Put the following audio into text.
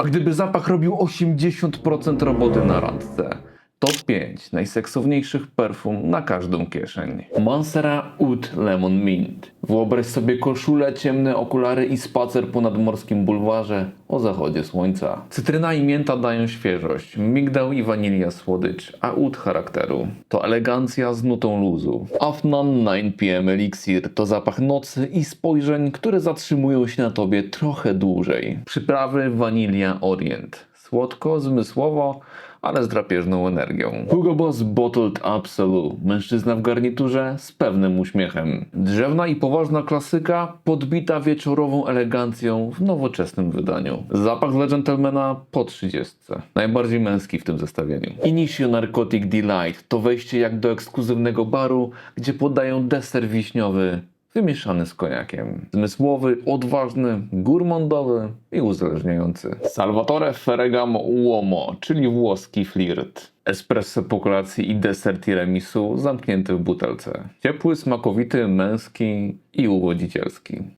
A gdyby zapach robił 80% roboty na randce, top 5 najseksowniejszych perfum na każdą kieszeń. Mansera Oud Lemon Mint. Wyobraź sobie koszulę, ciemne okulary i spacer po nadmorskim bulwarze o zachodzie słońca. Cytryna i mięta dają świeżość, migdał i wanilia słodycz, a oud charakteru. To elegancja z nutą luzu. Afnan 9pm Elixir to zapach nocy i spojrzeń, które zatrzymują się na tobie trochę dłużej. Przyprawy wanilia Orient. Słodko, zmysłowo, ale z drapieżną energią. Hugo Boss Bottled Absolute. Mężczyzna w garniturze z pewnym uśmiechem. Drzewna i poważna klasyka, podbita wieczorową elegancją w nowoczesnym wydaniu. Zapach dla dżentelmena po 30. Najbardziej męski w tym zestawieniu. Initio Narcotic Delight to wejście jak do ekskluzywnego baru, gdzie podają deser wiśniowy wymieszany z koniakiem. Zmysłowy, odważny, gourmandowy i uzależniający. Salvatore Ferragamo Uomo, czyli włoski flirt. Espresso po kolacji i deser tiramisu zamknięty w butelce. Ciepły, smakowity, męski i uwodzicielski.